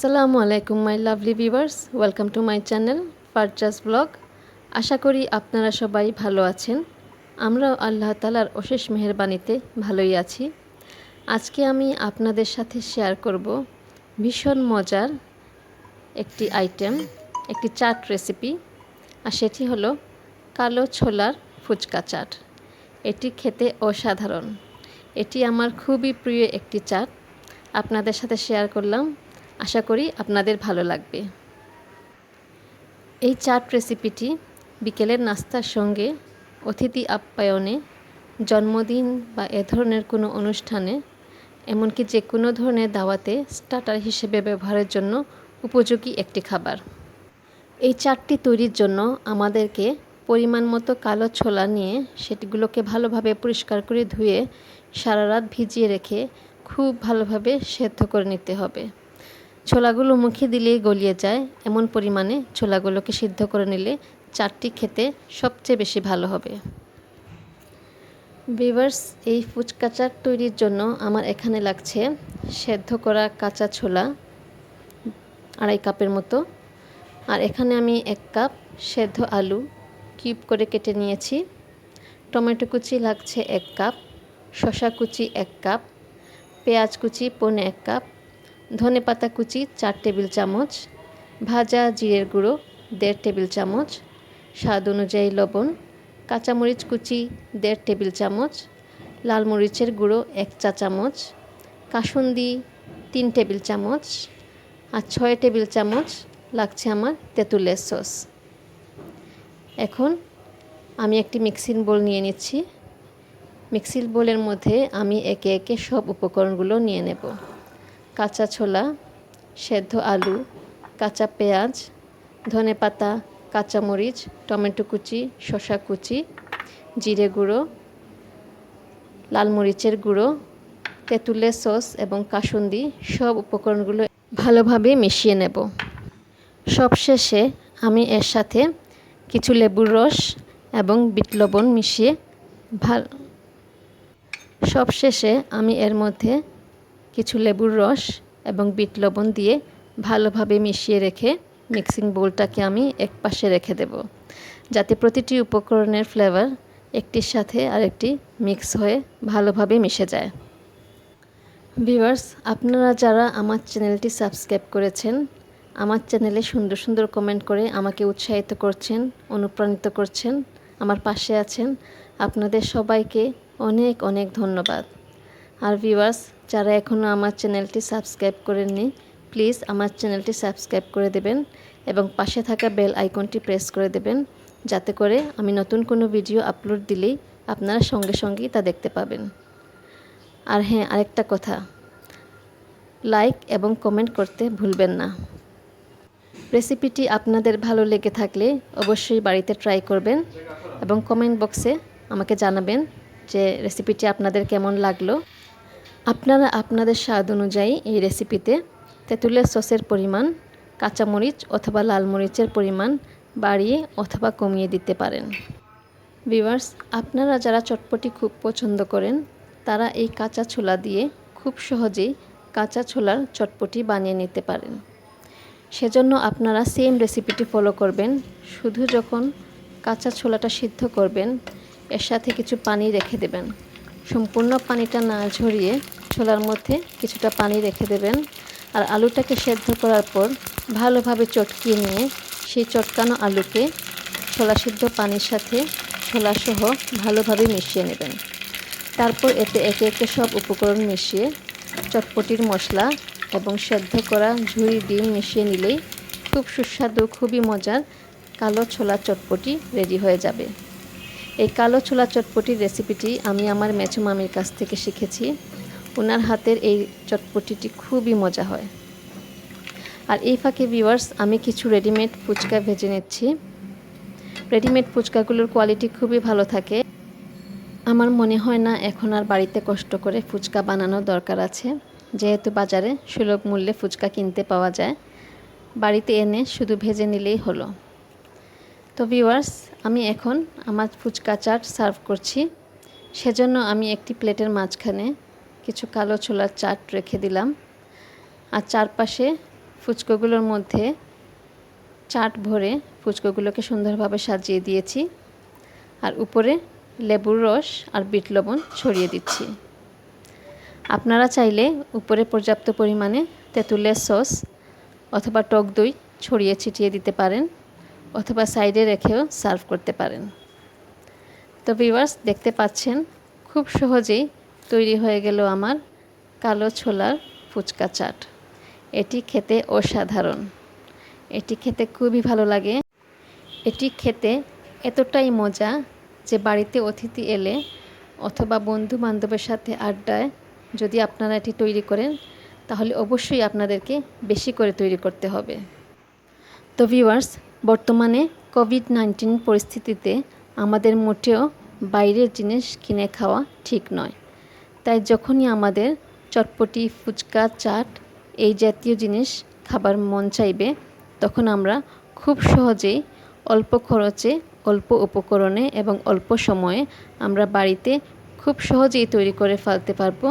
আসসালামু আলাইকুম my lovely viewers welcome to my channel Farzas vlog আশা করি আপনারা সবাই ভালো আছেন। আমরাও আল্লাহ তালার অশেষ মেহরবানিতে ভালোই আছি। আজকে আমি আপনাদের সাথে শেয়ার করব ভীষণ মজার একটি আইটেম একটি চাট রেসিপি আর সেটি হলো কালো ছোলার ফুচকা চাট। এটি খেতে অসাধারণ। এটি আমার খুবই প্রিয় একটি চাট। আপনাদের সাথে শেয়ার করলাম। আশা করি আপনাদের ভালো লাগবে। এই চাট রেসিপিটি বিকেলের নাস্তার সঙ্গে অতিথি আপ্যায়নে, জন্মদিন বা এ ধরনের কোনো অনুষ্ঠানে, এমনকি যে কোনো ধরনের দাওয়াতে স্টার্টার হিসেবে ব্যবহারের জন্য উপযোগী একটি খাবার। এই চাটটি তৈরির জন্য আমাদেরকে পরিমাণ মতো কালো ছোলা নিয়ে সেটিগুলোকে ভালোভাবে পরিষ্কার করে ধুয়ে সারা রাত ভিজিয়ে রেখে খুব ভালোভাবে সেদ্ধ করে নিতে হবে। ছোলাগুলো মুখে দিলেই গলিয়ে যায়। এমন পরিমাণে ছোলাগুলোকে সিদ্ধ করে নিলে চাটটি খেতে সবচেয়ে বেশি ভালো হবে। ভিভার্স এই ফুচকা চাট তৈরির জন্য আমার এখানে লাগছে সেদ্ধ করা কাঁচা ছোলা আড়াই কাপের মতো। আর এখানে আমি এক কাপ সেদ্ধ আলু কিউব করে কেটে নিয়েছি। টমেটো কুচি লাগছে এক কাপ শশা কুচি এক কাপ, পেঁয়াজ কুচি পনে এক কাপ ধনে পাতা কুচি, চার টেবিল চামচ, ভাজা জিরের গুঁড়ো, দেড় টেবিল চামচ, স্বাদ অনুযায়ী লবণ, কাঁচামরিচ কুচি, দেড় টেবিল চামচ, লাল মরিচের গুঁড়ো, এক চা চামচ, কাসুন্দি তিন টেবিল চামচ আর ছয় টেবিল চামচ লাগছে আমার তেঁতুলের সস। এখন আমি একটি মিক্সিং বোল নিয়ে নিচ্ছি। মিক্সির বোলের মধ্যে আমি একে একে সব উপকরণগুলো নিয়ে নেব। কাঁচা ছোলা, সেদ্ধ আলু, কাঁচা পেঁয়াজ, ধনে পাতা, কাঁচামরিচ, টমেটো কুচি, শসা কুচি, জিরে গুঁড়ো, লাল মরিচের গুঁড়ো তেঁতুলের সস এবং কাসুন্দি সব উপকরণগুলো ভালোভাবে মিশিয়ে নেব। সবশেষে আমি এর সাথে কিছু লেবুর রস এবং বিট লবণ মিশিয়ে ভালো সবশেষে আমি এর মধ্যে কিছু লেবুর রস এবং বিট লবণ দিয়ে ভালোভাবে মিশিয়ে রেখে মিক্সিং বোলটাকে আমি এক পাশে রেখে দেব, যাতে প্রতিটি উপকরণের ফ্লেভার একটির সাথে আরেকটি মিক্স হয়ে ভালোভাবে মিশে যায়। ভিউয়ার্স, আপনারা যারা আমার চ্যানেলটি সাবস্ক্রাইব করেছেন, আমার চ্যানেলে সুন্দর সুন্দর কমেন্ট করে আমাকে উৎসাহিত করছেন, অনুপ্রাণিত করছেন, আমার পাশে আছেন, আপনাদের সবাইকে অনেক অনেক ধন্যবাদ। আর ভিউয়ার্স যারা এখনও আমার চ্যানেলটি সাবস্ক্রাইব করেননি প্লিজ আমার চ্যানেলটি সাবস্ক্রাইব করে দেবেন এবং পাশে থাকা বেল আইকনটি প্রেস করে দেবেন, যাতে করে আমি নতুন কোনো ভিডিও আপলোড দিলেই আপনারা সঙ্গে সঙ্গেই তা দেখতে পাবেন। আর হ্যাঁ আরেকটা কথা লাইক এবং কমেন্ট করতে ভুলবেন না। রেসিপিটি আপনাদের ভালো লেগে থাকলে অবশ্যই বাড়িতে ট্রাই করবেন এবং কমেন্ট বক্সে আমাকে জানাবেন যে রেসিপিটি আপনাদের কেমন লাগল। আপনারা আপনাদের স্বাদ অনুযায়ী এই রেসিপিতে তেঁতুলের সসের পরিমাণ, কাঁচামরিচ অথবা লাল মরিচের পরিমাণ বাড়িয়ে অথবা কমিয়ে দিতে পারেন। ভিভার্স আপনারা যারা চটপটি খুব পছন্দ করেন, তারা এই কাঁচা ছোলা দিয়ে খুব সহজেই কাঁচা ছোলার চটপটি বানিয়ে নিতে পারেন। সেজন্য আপনারা সেম রেসিপিটি ফলো করবেন। শুধু যখন কাঁচা ছোলাটা সিদ্ধ করবেন, এর সাথে কিছু পানি রেখে দেবেন। সম্পূর্ণ পানিটা না ঝরিয়ে ছোলার মধ্যে কিছুটা পানি রেখে দেবেন। আর আলুটাকে সেদ্ধ করার পর ভালোভাবে চটকিয়ে নিয়ে সেই চটকানো আলুকে ছোলা সিদ্ধ পানির সাথে ছোলাসহ ভালোভাবে মিশিয়ে নেবেন। তারপর এতে একে একে সব উপকরণ মিশিয়ে চটপটির মশলা এবং সেদ্ধ করা ঝুড়ি ডিম মিশিয়ে নিলেই খুব সুস্বাদু, খুবই মজার কালো ছোলা চটপটি রেডি হয়ে যাবে। এই কালো ছোলা চটপটির রেসিপিটি আমি আমার মেচু মামির কাছ থেকে শিখেছি। ওনার হাতের এই চটপটিটি খুবই মজা হয়। আর এই ফাঁকে ভিউয়ার্স আমি কিছু রেডিমেড ফুচকা ভেজে নিচ্ছি। রেডিমেড ফুচকাগুলোর কোয়ালিটি খুবই ভালো থাকে। আমার মনে হয় না এখন আর বাড়িতে কষ্ট করে ফুচকা বানানোর দরকার আছে। যেহেতু বাজারে সুলভ মূল্যে ফুচকা কিনতে পাওয়া যায়। বাড়িতে এনে শুধু ভেজে নিলেই হলো। তো ভিউয়ার্স আমি এখন আমার ফুচকা চাট সার্ভ করছি। সেজন্য আমি একটি প্লেটের মাঝখানে কিছু কালো ছোলার চাট রেখে দিলাম। আর চারপাশে ফুচকোগুলোর মধ্যে চাট ভরে ফুচকোগুলোকে সুন্দরভাবে সাজিয়ে দিয়েছি। আর উপরে লেবুর রস আর বিট লবণ ছড়িয়ে দিচ্ছি। আপনারা চাইলে উপরে পর্যাপ্ত পরিমাণে তেঁতুলের সস অথবা টক দই ছড়িয়ে ছিটিয়ে দিতে পারেন অথবা সাইডে রেখেও সার্ভ করতে পারেন। তো ভিউয়ার্স, দেখতে পাচ্ছেন, খুব সহজেই তৈরি হয়ে গেল আমার কালো ছোলার ফুচকা চাট। এটি খেতে অসাধারণ। এটি খেতে খুবই ভালো লাগে। এটি খেতে এতটাই মজা যে বাড়িতে অতিথি এলে অথবা বন্ধু বান্ধবের সাথে আড্ডায় যদি আপনারা এটি তৈরি করেন, তাহলে অবশ্যই আপনাদেরকে বেশি করে তৈরি করতে হবে। তো ভিউয়ার্স, বর্তমানে কোভিড নাইন্টিন পরিস্থিতিতে আমাদের মোটেও বাইরের জিনিস কিনে খাওয়া ঠিক নয়। তাই যখনই আমাদের চটপটি, ফুচকা, চাট এই জাতীয় জিনিস খাবার মন চাইবে, তখন আমরা খুব সহজেই অল্প খরচে, অল্প উপকরণে এবং অল্প সময়ে আমরা বাড়িতে খুব সহজেই তৈরি করে ফেলতে পারব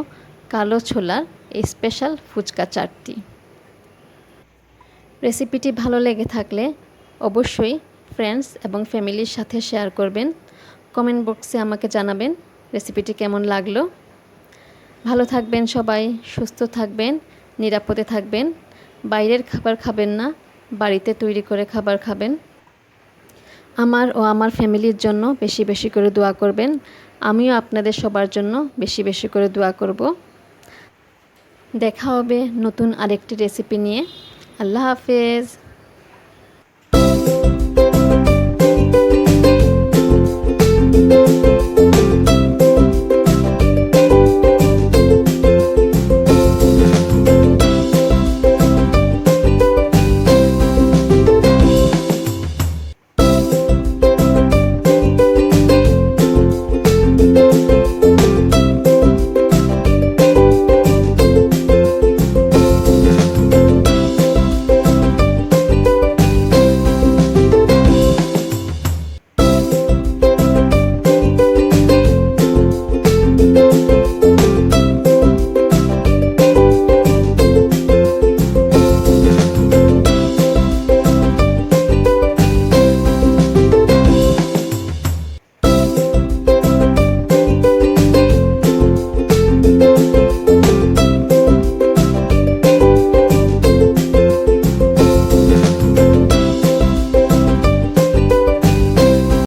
কালো ছোলার এই স্পেশাল ফুচকা চাটটি। রেসিপিটি ভালো লেগে থাকলে অবশ্যই ফ্রেন্ডস এবং ফ্যামিলির সাথে শেয়ার করবেন। কমেন্ট বক্সে আমাকে জানাবেন রেসিপিটি কেমন লাগল। ভালো থাকবেন সবাই, সুস্থ থাকবেন, নিরাপদে থাকবেন, বাইরের খাবার খাবেন না, বাড়িতে তৈরি করে খাবার খাবেন। আমার ও আমার ফ্যামিলির জন্য বেশি বেশি করে দোয়া করবেন। আমিও আপনাদের সবার জন্য বেশি বেশি করে দোয়া করব। দেখা হবে নতুন আরেকটি রেসিপি নিয়ে। আল্লাহ হাফেজ।